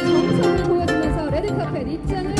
정성을 보여주면서 레드카펫 입장을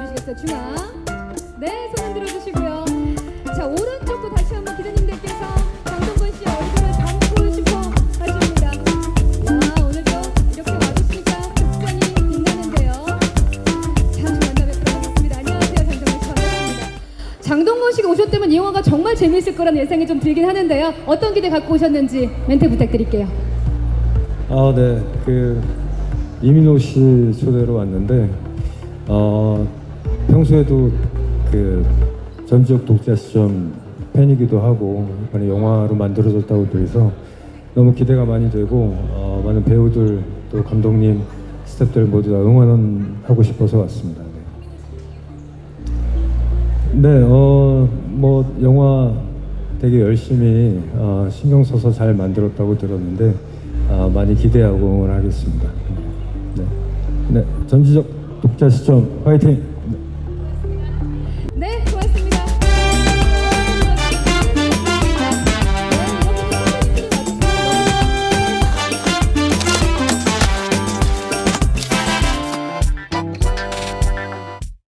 다시 한번 바라봐 주시겠어요? 중앙. 네, 손 흔들어 주시고요. 자, 오른쪽도 다시 한번 기자님들께서 장동건 씨 얼굴을 담고 싶어 하십니다. 야, 오늘도 이렇게 와주시니까 굉장히 빛나는데요. 자주 만나 뵙도록 하겠습니다. 안녕하세요, 장동건 씨 반갑습니다. 장동건 씨가 오셨다면 이 영화가 정말 재미있을 거라는 예상이 좀 들긴 하는데요. 어떤 기대 갖고 오셨는지 멘트 부탁드릴게요. 아, 네. 그 이민호 씨 초대로 왔는데 어, 평소에도 그 전지적 독자 시점 팬이기도 하고 이번에 영화로 만들어졌다고 들어서 너무 기대가 많이 되고 어, 많은 배우들 또 감독님 스태프들 모두 다 응원하고 싶어서 왔습니다. 네, 네 어, 뭐 영화 되게 열심히 어, 신경 써서 잘 만들었다고 들었는데 아, 많이 기대하고 응원하겠습니다. 네, 네 전지적 독자 시점 화이팅!